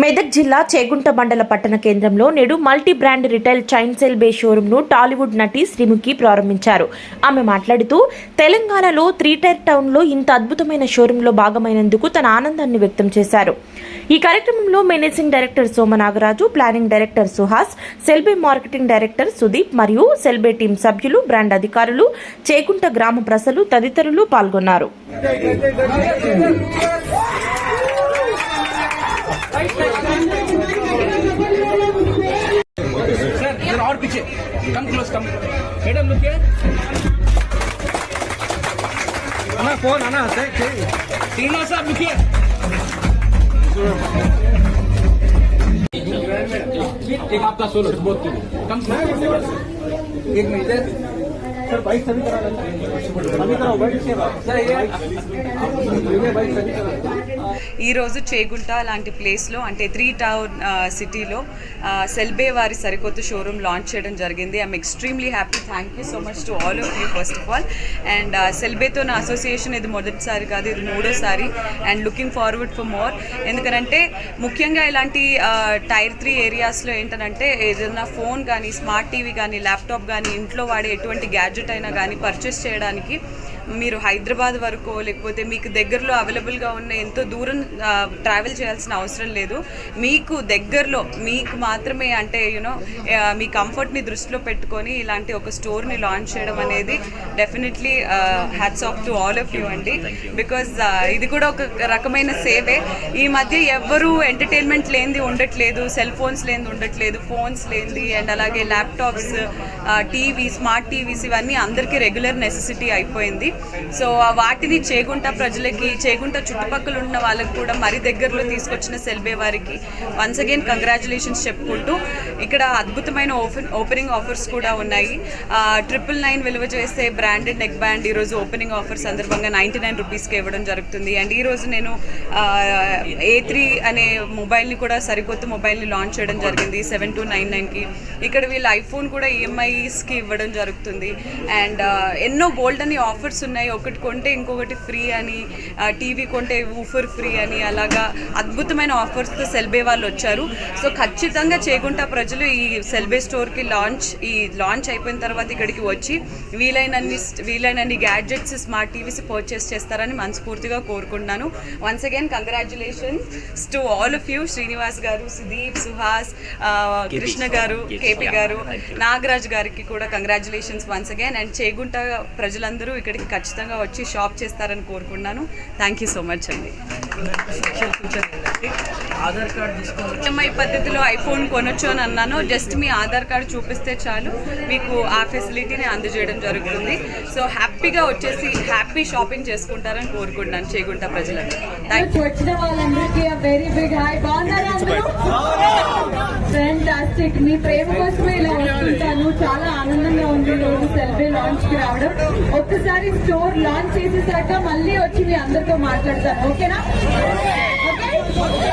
మెదక్ జిల్లా చేగుంట మండల పట్టణ కేంద్రంలో నేడు multi brand retail chain cell bay షోరూమ్ను Tollywood నటి శ్రీముఖి ప్రారంభించారు. ఆమె మాట్లాడుతూ తెలంగాణలో త్రీ టైర్ టౌన్లో ఇంత అద్భుతమైన షోరూమ్లో భాగమైనందుకు తన ఆనందాన్ని వ్యక్తం చేశారు. ఈ కార్యక్రమంలో managing director Somanagaraju planning director Suhas Cellbay marketing director Sudeep మరియు సెల్బే టీం సభ్యులు బ్రాండ్ అధికారులు చేగుంట గ్రామ ప్రజలు తదితరులు పాల్గొన్నారు. Come close come madam look अना फ़ोन अना टीना साहब लुकिए एक आपका सोलो बहुत कम एक मिनट सर बाइक सभी करा सभी कराओ बाइक सर ये बाइक सभी करा ఈ రోజు చేగుంట లాంటి ప్లేస్లో అంటే త్రీ టౌన్ సిటీలో సెల్బే వారి సరికొత్త షోరూమ్ లాంచ్ చేయడం జరిగింది. I'm extremely happy thank you so much to all of you first of all and సెల్బేతో నా అసోసియేషన్ ఇది మొదటిసారి కాదు ఇది మూడోసారి. And looking forward for more ఎందుకంటే ముఖ్యంగా ఇలాంటి టైర్ త్రీ ఏరియాస్లో ఏంటంటే ఏదైనా ఫోన్ కానీ స్మార్ట్ టీవీ కానీ ల్యాప్టాప్ కానీ ఇంట్లో వాడే ఎటువంటి గ్యాడ్జెట్ అయినా కానీ పర్చేస్ చేయడానికి మీరు హైదరాబాద్ వరకు లేకపోతే మీకు దగ్గరలో అవైలబుల్గా ఉన్న ఎంతో దూరం ట్రావెల్ చేయాల్సిన అవసరం లేదు. మీకు దగ్గరలో మీకు మాత్రమే అంటే యూనో మీ కంఫర్ట్ని దృష్టిలో పెట్టుకొని ఇలాంటి ఒక స్టోర్ని లాంచ్ చేయడం అనేది definitely hats off to all of you అండి. బికాజ్ ఇది కూడా ఒక రకమైన సేవే. ఈ మధ్య ఎవ్వరూ ఎంటర్టైన్మెంట్ లేనిది ఉండట్లేదు సెల్ ఫోన్స్ లేనిది ఉండట్లేదు ఫోన్స్ లేనిది అండ్ అలాగే ల్యాప్టాప్స్ టీవీ స్మార్ట్ టీవీస్ ఇవన్నీ అందరికీ రెగ్యులర్ నెసెసిటీ అయిపోయింది. సో వాటిని చేగుంట ప్రజలకి చేగుంట చుట్టుపక్కల ఉన్న వాళ్ళకి కూడా మరి దగ్గరలో తీసుకొచ్చిన సెల్బే వారికి వన్స్ అగైన్ కంగ్రాచులేషన్స్ చెప్పుకుంటూ ఇక్కడ అద్భుతమైన ఓపెన్ ఓపెనింగ్ ఆఫర్స్ కూడా ఉన్నాయి. ట్రిపుల్ నైన్ విలువ చేసే బ్రాండెడ్ నెక్ బ్యాండ్ ఈరోజు ఓపెనింగ్ ఆఫర్ సందర్భంగా నైంటీ నైన్ రూపీస్కి ఇవ్వడం జరుగుతుంది. అండ్ ఈరోజు నేను ఏ త్రీ అనే మొబైల్ని కూడా సరికొత్త మొబైల్ని లాంచ్ చేయడం జరిగింది. సెవెన్ టూ నైన్ నైన్కి ఇక్కడ వీళ్ళు ఐఫోన్ కూడా ఈఎంఐస్కి ఇవ్వడం జరుగుతుంది. అండ్ ఎన్నో గోల్డ్ అని ఆఫర్స్ ఉన్నాయి ఒకటి కొంటే ఇంకొకటి ఫ్రీ అని టీవీ కొంటే ఊఫర్ ఫ్రీ అని అలాగా అద్భుతమైన ఆఫర్స్తో సెల్బే వాళ్ళు వచ్చారు. సో ఖచ్చితంగా చేకుంటా ప్రజలు ఈ సెల్బే స్టోర్కి లాంచ్ ఈ లాంచ్ అయిపోయిన తర్వాత ఇక్కడికి వచ్చి వీలైనన్ని వీలైనన్ని గ్యాడ్జెట్స్ స్మార్ట్ టీవీస్ పర్చేస్ చేస్తారని మనస్ఫూర్తిగా కోరుకుంటున్నాను. Once again congratulations to all of you Srinivas గారు సుదీప్ సుహాస్ కృష్ణ గారు కేపీ గారు నాగరాజ్ గారికి కూడా congratulations once again and Chegunta ప్రజలందరూ ఇక్కడికి ఖచ్చితంగా వచ్చి షాప్ చేస్తారని కోరుకున్నాను థ్యాంక్ యూ సో మచ్ అండి. ఆధార్ కార్డ్ తీసుకోవాలి. ఈఎంఐ పద్ధతిలో ఐఫోన్ కొనొచ్చు అని అన్నాను. జస్ట్ మీ ఆధార్ కార్డు చూపిస్తే చాలు. మీకు ఆ ఫెసిలిటీని అందజేయడం జరుగుతుంది. సో హ్యాపీగా వచ్చేసి హ్యాపీ షాపింగ్ చేసుకుంటారని కోరుకుంటున్నాను చేగుంట ప్రజలందరూ థ్యాంక్ ఫ్యాంటాస్టిక్ మీ ప్రేమ కోసమే ఇలా వస్తుంటాను. చాలా ఆనందంగా ఉంది రోజు సెల్ఫీ లాంచ్కి రావడం. ఒక్కసారి స్టోర్ లాంచ్ చేసేసాక మళ్ళీ వచ్చి మీ అందరితో మాట్లాడతాను. ఓకేనా okay